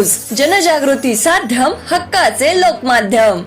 News. जनजागृती साध्यम हक्काचे लोकमाध्यम.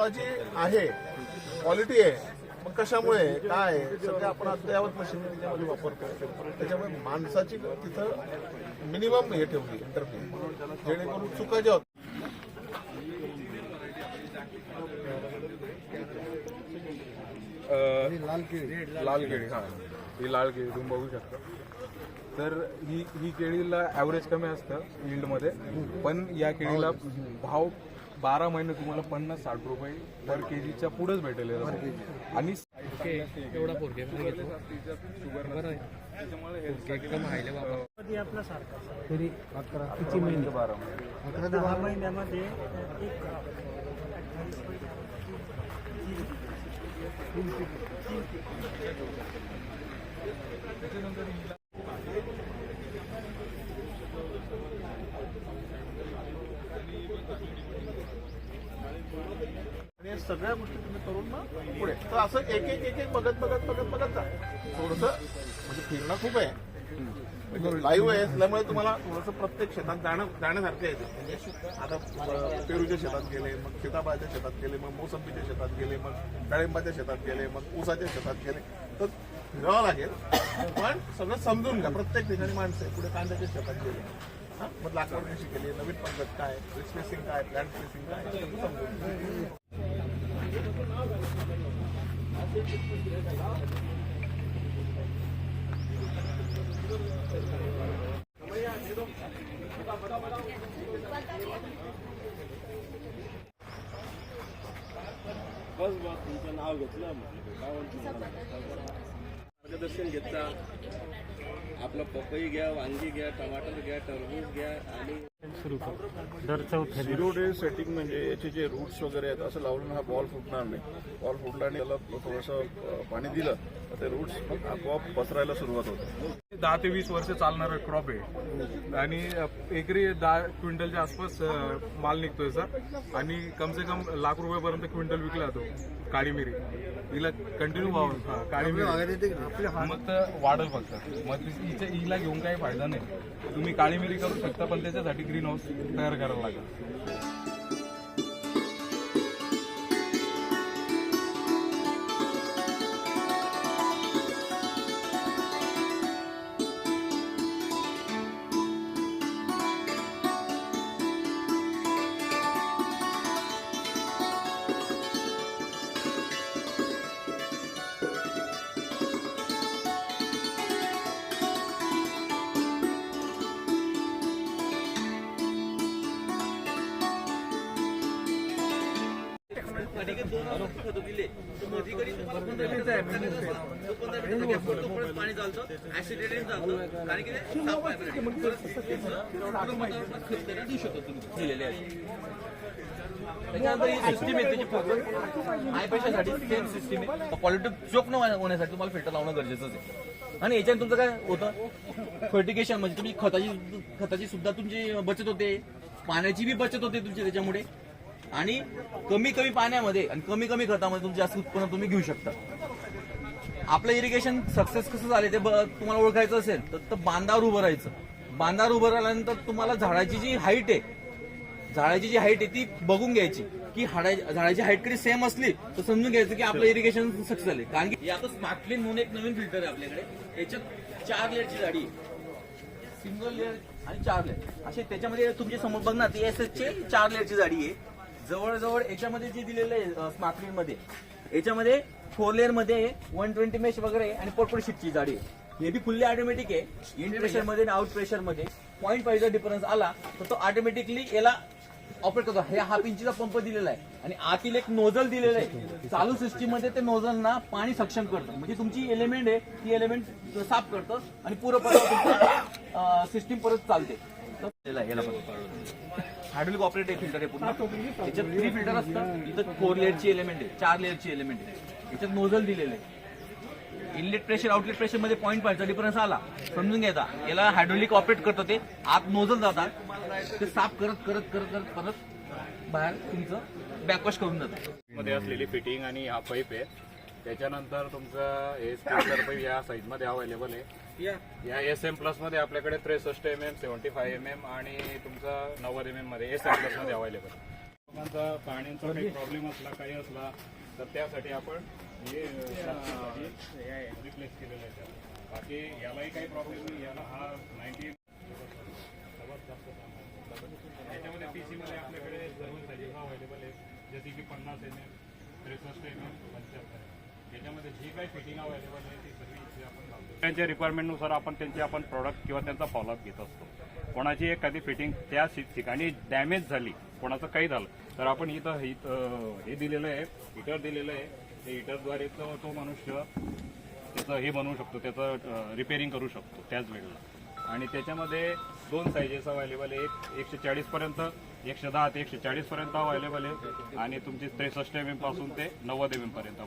Technology आहे क्वालिटी आहे मग कशामुळे काय सध्या आपण अद्ययावत मशीन त्याच्यामध्ये वापरतो त्याच्यामुळे माणसाची तिथं मिनिमम हे ठेवली इंटरव्ह्यू जेणेकरून चुका ज्या होतात लाल केळी हा. ही लाल केळी तुम्ही बघू शकता. तर ही ही केळीला ॲव्हरेज कमी असतं यील्डमध्ये पण या केळीला भाव बारा महिने तुम्हाला पन्नास साठ रुपये पर के जीच्या पुढेच भेटेल. आणि एवढा हे तरी अकरा किती महिने? बारा महिने. अकरा दहा महिन्यामध्ये एक या सगळ्या गोष्टी तुम्ही करून मग पुढे. तर असं एक एक एक एक बघत बघत बघत बघत जा. थोडस म्हणजे फिरणं खूप आहे. म्हणजे लाईव्ह आहे असल्यामुळे तुम्हाला थोडंसं प्रत्येक शेतात जाणं जाण्यासारखं आहे म्हणजे आता पेरूच्या शेतात गेले मग सीताफळाच्या शेतात गेले मग मोसंबीच्या शेतात गेले मग डाळिंबाच्या शेतात गेले मग ऊसाच्या शेतात गेले. तर फिरावं लागेल पण सगळं समजून घ्या. प्रत्येक ठिकाणी माणसं आहे. पुढे कांद्याच्या शेतात गेले. मग लागवड कशी केली? नवीन पद्धत काय? स्पेसिंग काय? प्लॅन स्पेसिंग काय? सगळं समजून बस बस तुमचं नाव घेतलं काय म्हणतो मार्गदर्शन घेता आपलं पपई घ्या वांगी घ्या टमाटर घ्या टरबूज घ्या आणि सुरू करतो दर चौथ्या. झिरो डे सेटिंग म्हणजे याचे जे रूट्स वगैरे आहेत असं लावून हा बॉल फुटणार नाही. बॉल फुटला आणि त्याला थोडंसं पाणी दिलं तर ते रूट्स मग आपोआप पसरायला सुरुवात होते. दहा ते वीस वर्ष चालणारं क्रॉप आहे. आणि एकरी दहा क्विंटलच्या आसपास माल निघतोय सर. आणि कम से कम लाख रुपयापर्यंत क्विंटल विकला जातो काळी मिरी हिला कंटिन्यू भाव हा, काळी मिरी मग तर वाढल फक्त मग हिला घेऊन काही फायदा नाही. तुम्ही काळी मिरी करू शकता पण त्याच्यासाठी ग्रीन हाऊस तयार करायला लागेल. पाणी चालतं ऍसिडिटी चालतं कारण की ते साफ आहे. परत देऊ शकतो तुम्ही. दिलेले आहे. त्याच्यानंतर ही सिस्टीम आहे त्याची फक्त हाय पेशासाठी सेम सिस्टीम आहे. क्वालिटी चोक न होण्यासाठी तुम्हाला फिल्टर लावणं गरजेचंच आहे. आणि याच्याने तुमचं काय होतं? फर्टिगेशन म्हणजे तुम्ही खताची खताची सुद्धा तुमची बचत होते. पाण्याची बी बचत होते तुमची त्याच्यामुळे. आणि कमी कमी पाण्यामध्ये आणि कमी कमी खतामध्ये तुमचं जास्त उत्पन्न तुम्ही घेऊ शकता. आपलं इरिगेशन सक्सेस कसं झाले ते तुम्हाला ओळखायचं असेल तर बांधावर उभं राहायचं. बांधावर उभं राहिल्यानंतर तुम्हाला झाडाची जी हाईट आहे झाडाची जी हाईट आहे ती बघून घ्यायची. की झाडाची हाईट कधी सेम असली तर समजून घ्यायचं की आपलं इरिगेशन सक्सेस झाले कारण की आता स्मार्ट क्लीन म्हणून एक नवीन फिल्टर आहे आपल्याकडे. याच्यात चार लेअरची जाडी आहे. सिंगल लेअर आणि चार लेअर असे त्याच्यामध्ये तुमच्यासमोर बघ ना ती एस एस चे चार लेअरची जाडी आहे. जवळजवळ याच्यामध्ये जे दिलेलं आहे स्मार्ट क्लीन मध्ये याच्यामध्ये फोर लेअरमध्ये वन ट्वेंटी मेश वगैरे आणि पोटपोट शीटची जाडी आहे. हे बी फुल्ली ऑटोमॅटिक आहे. इन प्रेशरमध्ये आणि आउट प्रेशरमध्ये. पॉईंट फाईव्हचा डिफरन्स आला तर तो ऑटोमॅटिकली याला ऑपरेट करतो. हे हाफ इंचीचा पंप दिलेला आहे. आणि आतील एक नोझल दिलेलं आहे. चालू सिस्टीममध्ये ते नोझलना पाणी सक्षम करतं. म्हणजे तुमची एलिमेंट आहे ती एलिमेंट साफ करतं आणि पुरं सिस्टीम परत चालते. याला पण हायड्रोलिक ऑपरेट फिल्टर आहे पूर्ण. याच्यात थ्री फिल्टर असतं इथं फोर लेअरची एलिमेंट आहे चार लेअरची एलिमेंट आहे. याच्यात नोझल दिलेलं आहे. इनलेट प्रेशर आउटलेट प्रेशरमध्ये पॉईंट फाईव्हचा डिफरन्स आला. समजून घ्यायचा याला हायड्रोलिक ऑपरेट करतो ते. आत नोझल जातात. ते साफ करत करत करत करत परत बाहेर तुमचं बॅकवॉश करून जातं. मध्ये असलेली फिटिंग आणि हा पाईप आहे. त्याच्यानंतर तुमचं हे स्प्रिंकलर पाईप या साईजमध्ये अवेलेबल आहे. या. एस एम प्लसमध्ये आपल्याकडे त्रेसष्ट M M seventy five M M आणि तुमचं नव्वद एम एममध्ये एस एम प्लसमध्ये अवेलेबल लोकांचा पाण्याचा काही प्रॉब्लेम असला काही असला तर त्यासाठी आपण हे रिप्लेस केलेलं आहे. बाकी यालाही काही प्रॉब्लेम नाही. याला हा नाईन्टी सर्वात जास्त चांगला याच्यामध्ये पीसी मध्ये आपल्याकडे सर्व साईजेस अवेलेबल आहेत जसे की पन्नास एम एम त्रेसष्ट एम एम पंच्याहत्तर त्याच्यामध्ये जी काही फिटिंग अवेलेबल आहे ती सगळी इथे आपण लावतो. त्यांच्या रिक्वायरमेंटनुसार आपण त्यांचे आपण प्रॉडक्ट किंवा त्यांचा फॉलोअप घेत असतो. कोणाची एखादी फिटिंग त्या ठिकाणी डॅमेज झाली कोणाचं काही झालं तर आपण इथं इथं हे दिलेलं आहे हिटर दिलेलं आहे. ते हिटरद्वारे तो मनुष्य त्याचं हे बनवू शकतो त्याचं रिपेरिंग करू शकतो त्याच वेळेला. आणि त्याच्यामध्ये दोन साईजेस अवेलेबल आहे एक एकशे चाळीस पर्यंत एकशे दहा ते एकशे चाळीस पर्यंत अवेलेबल आहे. आणि तुमची त्रेसष्ट एम एमपासून ते नव्वद एम एम पर्यंत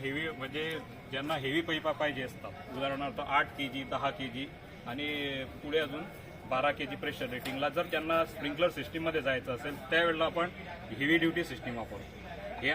हेवी म्हणजे ज्यांना हेवी पैपा पाहिजे असतात. उदाहरणार्थ आठ के जी दहा के जी आणि पुढे अजून बारा के जी प्रेशर रेटिंगला जर त्यांना स्प्रिंकलर सिस्टीममध्ये जायचं असेल त्यावेळेला आपण हेवी ड्युटी सिस्टीम वापरतो. हे